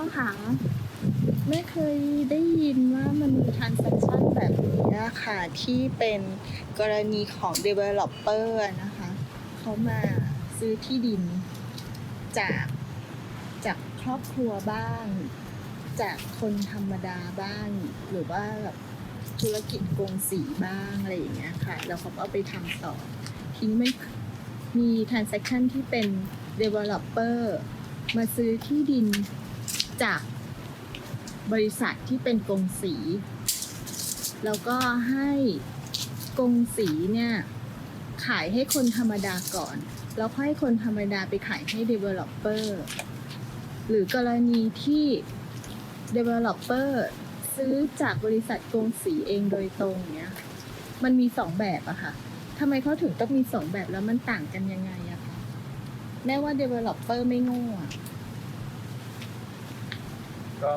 ก็หาไม่เคยได้ยินว่ามันมี transaction แบบนี้อะค่ะที่เป็นกรณีของ developer นะคะ เขามาซื้อที่ดินจากจากครอบครัวบ้าง จากคนธรรมดาบ้าง หรือว่าแบบธุรกิจกงสีบ้างอะไรอย่างเงี้ยค่ะ แล้วเขาก็เอาไปทำต่อ ทีนี้มันมี transaction ที่เป็น developer มาซื้อที่ดิน จากบริษัทที่เป็นกงสี แล้วก็ให้กงสีเนี่ยขายให้คนธรรมดาก่อน แล้วค่อยให้คนธรรมดาไปขายให้ developer หรือกรณีที่ developer ซื้อจากบริษัทกงสีเองโดยตรงเนี่ยมันมีสองแบบอะค่ะทำไมเขาถึงต้องมีสองแบบแล้วมันต่างกันยังไงอะคะแม้ว่า developer ไม่โง่อะ ก็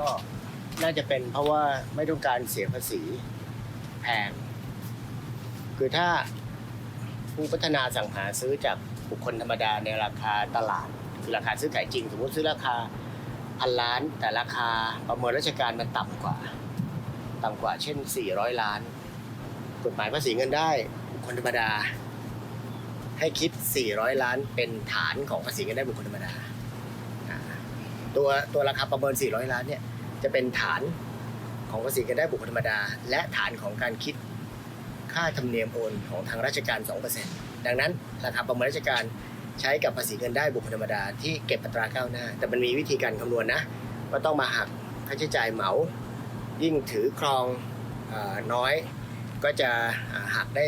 น่าจะเป็นเพราะว่าไม่ต้องการเสียภาษีแพง คือถ้าผู้พัฒนาสั่งหาซื้อจากบุคคลธรรมดาในราคาตลาดคือราคาซื้อขายจริง สมมติซื้อราคาพันล้าน แต่ราคาประเมินราชการมันต่ำกว่า ต่ำกว่า เช่น 400 ล้าน กฎหมายภาษีเงินได้บุคคลธรรมดา ให้คิด 400 ล้านเป็นฐานของภาษีเงินได้บุคคลธรรมดาอ่า ตัวตัวราคาประเมิน 400 ล้านเนี่ยจะเป็นฐานของภาษีเงินได้บุคคลธรรมดา และฐานของการคิดค่าธรรมเนียมโอนของทางราชการ 2%ดังนั้นราคาประเมินราชการใช้กับภาษีเงินได้บุคคลธรรมดาที่เก็บอัตราก้าวหน้า แต่มันมีวิธีการคำนวณนะว่าต้องมาหักค่าใช้จ่ายเหมา ยิ่งถือครองอน้อย ก็จะหักได้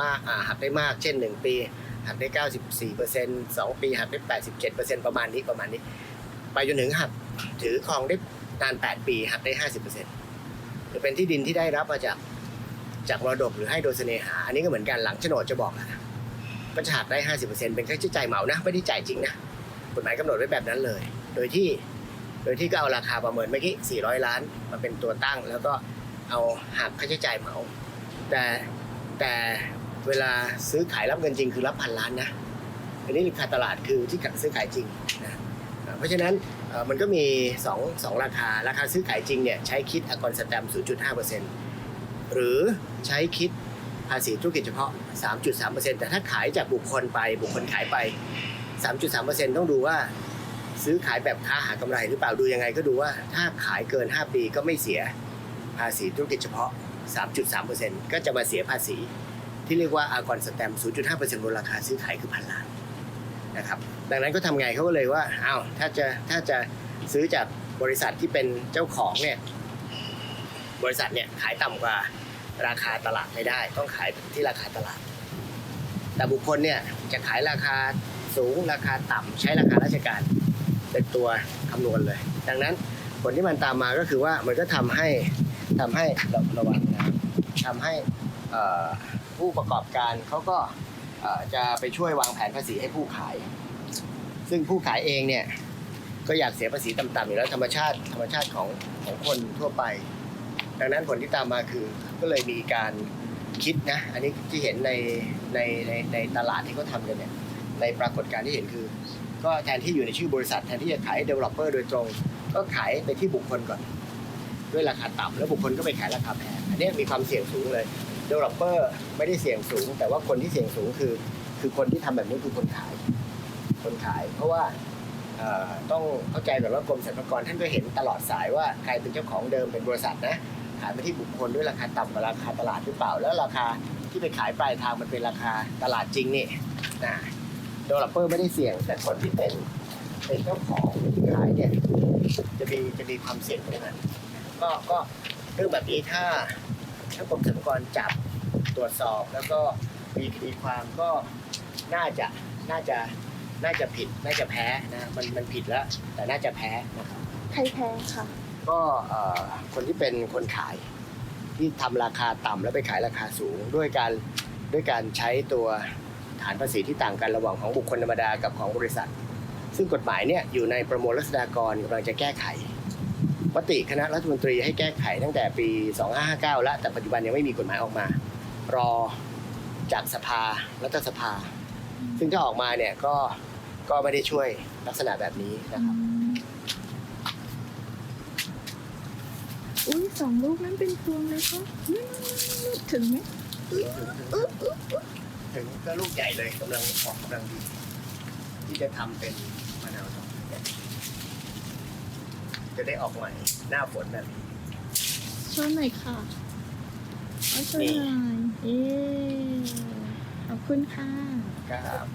มากหักได้มาก เช่น 1 ปีหักได้ 94% 2 ปีหักได้ 87%ประมาณนี้ประมาณนี้ ไปจนถึงหักถือครองได้นาน 8 ปีหักได้ 50%หรือเป็นที่ดินที่ได้รับมาจากจากมรดกหรือให้โดยเสน่หา อันนี้ก็เหมือนกันหลังโฉนดจะบอกอะก็จะหักได้ 50%เป็นค่าใช้จ่ายเหมานะ ไม่ได้จ่ายจริงนะกฎหมายกำหนดไว้แบบนั้นเลย โดยที่โดยที่ก็เอาราคาประเมินเมื่อกี้ 400 ล้านมาเป็นตัวตั้ง แล้วก็เอาหักค่าใช้จ่ายเหมา แต่แต่เวลาซื้อขายรับเงินจริงคือรับพันล้านนะอันนี้ราคาตลาดคือที่ซื้อขายจริงนะ เพราะฉะนั้นมันก็มี2งราคา ราคาซื้อขายจริงเนี่ยใช้คิดอากรสแตมป์0.5%หรือใช้คิดภาษีธุรกิจเฉพาะ 3.3%แต่ถ้าขายจากบุคคลไป บุคคลขายไป 3.3%ต้องดูว่าซื้อขายแบบค้าหากำไรหรือเปล่าดูยังไงก็ดูว่าถ้าขายเกิน 5 ปีก็ไม่เสียภาษีธุรกิจเฉพาะ 3.3%ก็จะมาเสียภาษีที่เรียกว่าอากรสแตมป์0.5%บนราคาซื้อขายคือพันล้าน นะครับ ดังนั้นก็ทำไงเขาก็เลยว่าอ้าวถ้าจะถ้าจะซื้อจากบริษัทที่เป็นเจ้าของเนี่ยบริษัทเนี่ยขายต่ำกว่าราคาตลาดไม่ได้ ต้องขายที่ราคาตลาด แต่บุคคลเนี่ยจะขายราคาสูงราคาต่ำใช้ราคาราชการเป็นตัวคำนวณเลย ดังนั้นผลที่มันตามมาก็คือว่ามันก็ทำให้ทำให้ระวังนะทำให้ผู้ประกอบการเขาก็ จะไปช่วยวางแผนภาษีให้ผู้ขาย ซึ่งผู้ขายเองเนี่ยก็อยากเสียภาษีต่ำๆอยู่แล้วธรรมชาติธรรมชาติของของคนทั่วไป ดังนั้นผลที่ตามมาคือก็เลยมีการคิดนะ อันนี้ที่เห็นในในในในตลาดที่เขาทำกันเนี่ยในปรากฏการณ์ที่เห็นคือ ก็แทนที่อยู่ในชื่อบริษัทแทนที่จะขายให้ developer โดยตรง ก็ขายไปที่บุคคลก่อน ด้วยราคาต่ำแล้วบุคคลก็ไปขายราคาแพงอันนี้มีความเสี่ยงสูงเลย developer ไม่ได้เสี่ยงสูง แต่ว่าคนที่เสี่ยงสูงคือ คือคนที่ทำแบบนี้คือคนขาย คนขาย เพราะว่าต้องเข้าใจก่อนว่ากรมสรรพากรท่านก็เห็นตลอดสายว่าใครเป็นเจ้าของเดิมเป็นบริษัทนะขายไปที่บุคคลด้วยราคาต่ำกว่าราคาตลาดหรือเปล่า แล้วราคาที่ไปขายปลายทางมันเป็นราคาตลาดจริงนี่นะเดเวลอปเปอร์ไม่ได้เสี่ยง แต่คนที่เป็นเป็นเจ้าของที่ขายเนี่ยจะมีจะมีความเสี่ยงตรงนั้นก็ก็เรื่องแบบนี้ถ้า ถ้ากรมสรรพากรจับตรวจสอบแล้วก็มีคดีความก็น่าจะน่าจะน่าจะผิดน่าจะแพ้นะมันมันผิดแล้ว แต่น่าจะแพ้นะครับใครแพ้ค่ะ ก็เอ่อคนที่เป็นคนขายที่ทำราคาต่ำแล้วไปขายราคาสูง ด้วยการด้วยการใช้ตัวฐานภาษีที่ต่างกันระหว่างของบุคคลธรรมดากับของบริษัท ซึ่งกฎหมายเนี่ยอยู่ในประมวลรัษฎากรกำลังจะแก้ไข มติคณะรัฐมนตรีให้แก้ไขตั้งแต่ปี 2559 แล้ว แต่ปัจจุบันยังไม่มีกฎหมายออกมา รอจากสภารัฐสภา ซึ่งถ้าออกมาเนี่ยก็ก็ไม่ได้ช่วยลักษณะแบบนี้นะครับ อุ้ยสองลูกนั้นเป็นพวงเลยค่ะถึงไหมถึงก็ลูกใหญ่เลยกำลังออกกำลังดี ที่จะทำเป็นมะนาวดอกเนี่ย จะได้ออกใหม่หน้าฝนแบบนี้โชว์หน่อยค่ะเอาโชว์หน่อยเอ๊ขอบคุณค่ะ ครับ